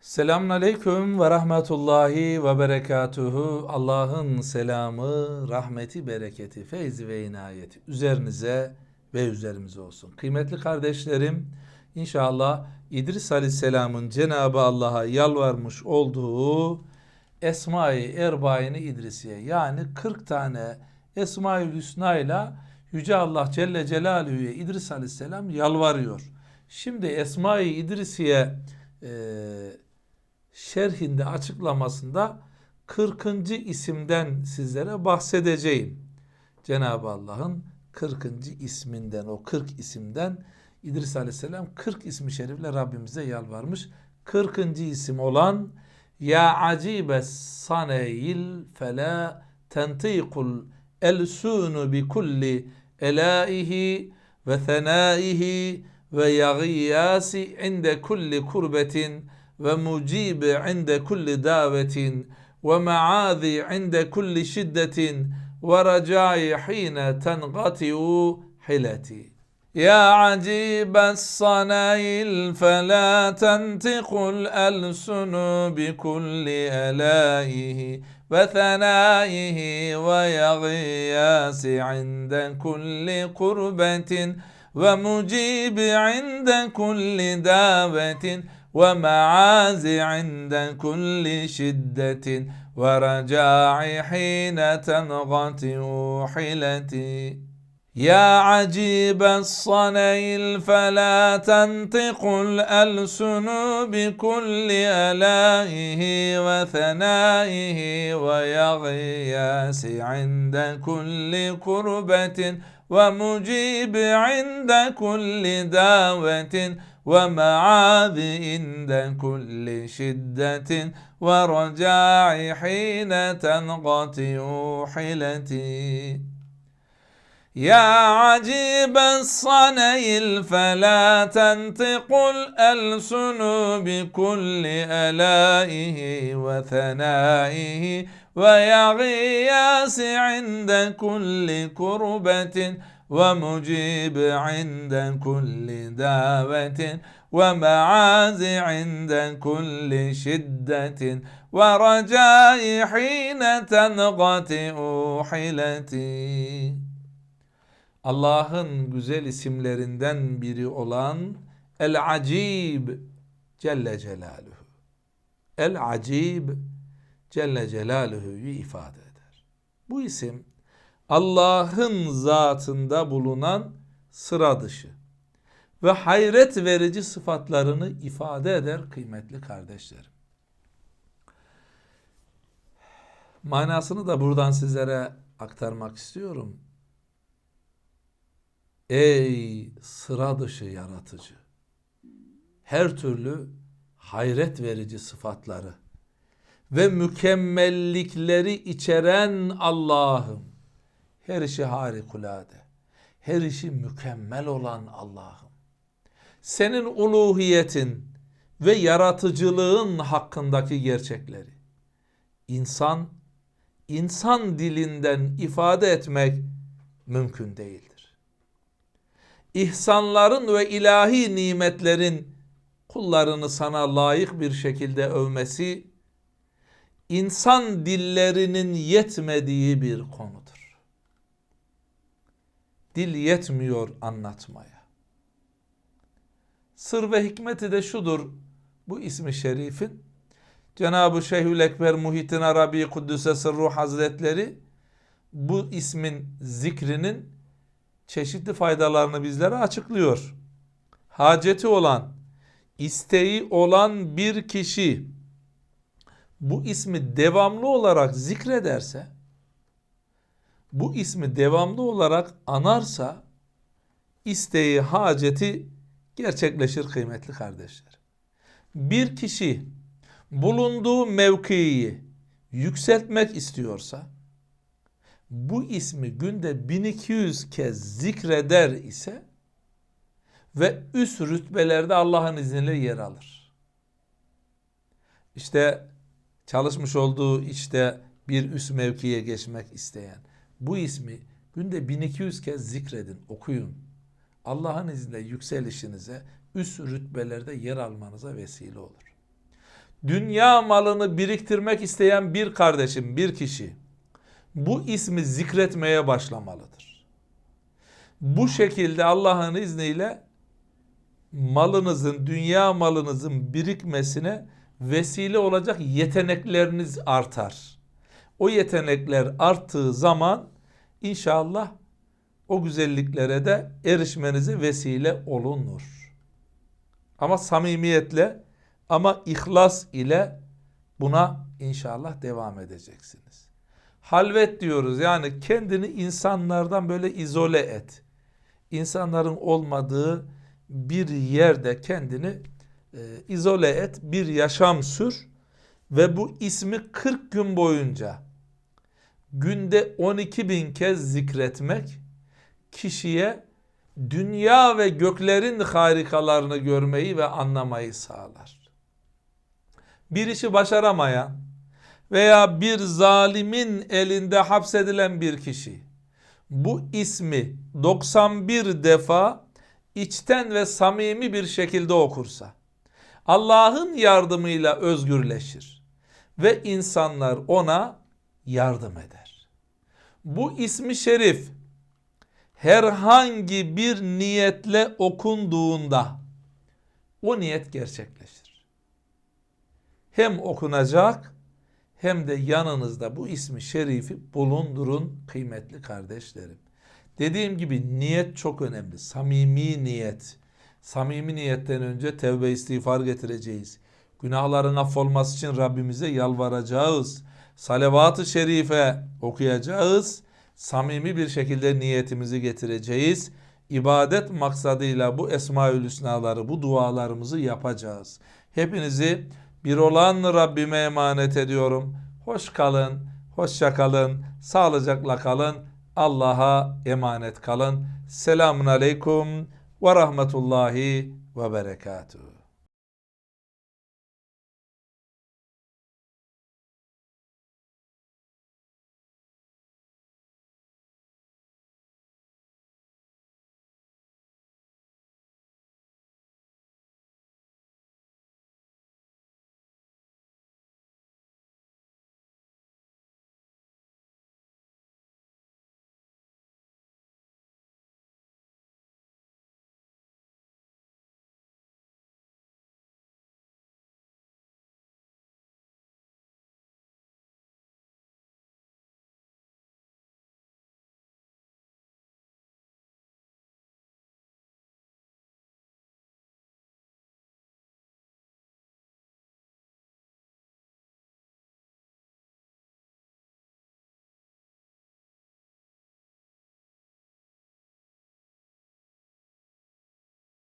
Selamun Aleyküm ve Rahmetullahi ve Berekatuhu. Allah'ın selamı, rahmeti, bereketi, feyzi ve inayeti üzerinize ve üzerimize olsun. Kıymetli kardeşlerim, inşallah İdris Aleyhisselam'ın Cenab-ı Allah'a yalvarmış olduğu Esma-i Erbaini İdrisiye yani 40 tane Esma-ül Hüsna ile Yüce Allah Celle Celaluhu'ya İdris Aleyhisselam yalvarıyor. Şimdi Esma-i İdrisiye e, şerhinde açıklamasında 40. isimden sizlere bahsedeceğim. Cenab-ı Allah'ın 40. isminden o 40 isimden İdris Aleyhisselam 40 ismi şerifle Rabbimize yalvarmış. 40. isim olan Ya acibe saneyil fela tentikul elsunu bi kulli elaihi ve thenaihi ve yagiyasi inde kulli kurbetin ومجيب عند كل دعوة ومعاذي عند كل شدة ورجائي حين تنقطع حلتي يا عجيب الصنايل فلا تنطق الألسن بكل ألائه وثنائه ويغياس عند كل قربة ومجيب عند كل دعوة. ومعاز عند كل شدة ورجاع حين تنغطي حلتي يا عجيب الصنيل فلا تنطق الألسن بكل ألائه وثنائه ويغياس عند كل قربة ومجيب عند كل دعوة ومعاذ عند كل شدة ورجاع حين تنقطع حيلتي. يا عجيب الصنيل فلا تنطق الألسن بكل ألائه وثنائه ويغياس عند كل كربة ومجيب عند كل دعوة ومعاز عند كل شدة ورجاء حين تنقطع حيلتي Allah'ın güzel isimlerinden biri olan El Acib Celle Celaluhu. El Acib Celle Celaluhu'yu ifade eder. Bu isim Allah'ın zatında bulunan sıra dışı ve hayret verici sıfatlarını ifade eder kıymetli kardeşlerim. Manasını da buradan sizlere aktarmak istiyorum. Ey sıra dışı yaratıcı! Her türlü hayret verici sıfatları ve mükemmellikleri içeren Allah'ım. Her işi harikulade, her işi mükemmel olan Allah'ım. Senin uluhiyetin ve yaratıcılığın hakkındaki gerçekleri insan insan dilinden ifade etmek mümkün değildir. İhsanların ve ilahi nimetlerin kullarını sana layık bir şekilde övmesi insan dillerinin yetmediği bir konudur. Dil yetmiyor anlatmaya. Sır ve hikmeti de şudur bu ismi şerifin. Cenab-ı Şeyhül Ekber Muhittin Arabi Kuddüs'e Sırru Hazretleri bu ismin zikrinin çeşitli faydalarını bizlere açıklıyor. Haceti olan, isteği olan bir kişi bu ismi devamlı olarak zikrederse, bu ismi devamlı olarak anarsa, isteği, haceti gerçekleşir kıymetli kardeşler. Bir kişi bulunduğu mevkiyi yükseltmek istiyorsa, bu ismi günde 1200 kez zikreder ise ve üst rütbelerde Allah'ın izniyle yer alır. İşte çalışmış olduğu işte bir üst mevkiye geçmek isteyen bu ismi günde 1200 kez zikredin, okuyun. Allah'ın izniyle yükselişinize, üst rütbelerde yer almanıza vesile olur. dünya malını biriktirmek isteyen bir kardeşim, bir kişi bu ismi zikretmeye başlamalıdır. Bu şekilde Allah'ın izniyle malınızın, dünya malınızın birikmesine vesile olacak yetenekleriniz artar. O yetenekler arttığı zaman inşallah o güzelliklere de erişmenize vesile olunur. Ama samimiyetle ama ihlas ile buna inşallah devam edeceksiniz. Halvet diyoruz yani kendini insanlardan böyle izole et. İnsanların olmadığı bir yerde kendini e, izole et, bir yaşam sür ve bu ismi 40 gün boyunca günde 12 bin kez zikretmek kişiye dünya ve göklerin harikalarını görmeyi ve anlamayı sağlar. Bir işi başaramayan veya bir zalimin elinde hapsedilen bir kişi bu ismi 91 defa içten ve samimi bir şekilde okursa Allah'ın yardımıyla özgürleşir ve insanlar ona yardım eder. Bu ismi şerif herhangi bir niyetle okunduğunda o niyet gerçekleşir. Hem okunacak hem de yanınızda bu ismi şerifi bulundurun kıymetli kardeşlerim. Dediğim gibi niyet çok önemli. Samimi niyet. Samimi niyetten önce tevbe istiğfar getireceğiz. Günahların affolması için Rabbimize yalvaracağız. Salavat-ı şerife okuyacağız. Samimi bir şekilde niyetimizi getireceğiz. İbadet maksadıyla bu Esmaül Hüsnaları, bu dualarımızı yapacağız. Hepinizi bir olan Rabbime emanet ediyorum. Hoş kalın, hoşça kalın, sağlıcakla kalın. Allah'a emanet kalın. Selamun aleyküm ve rahmetullahi ve berekatuhu.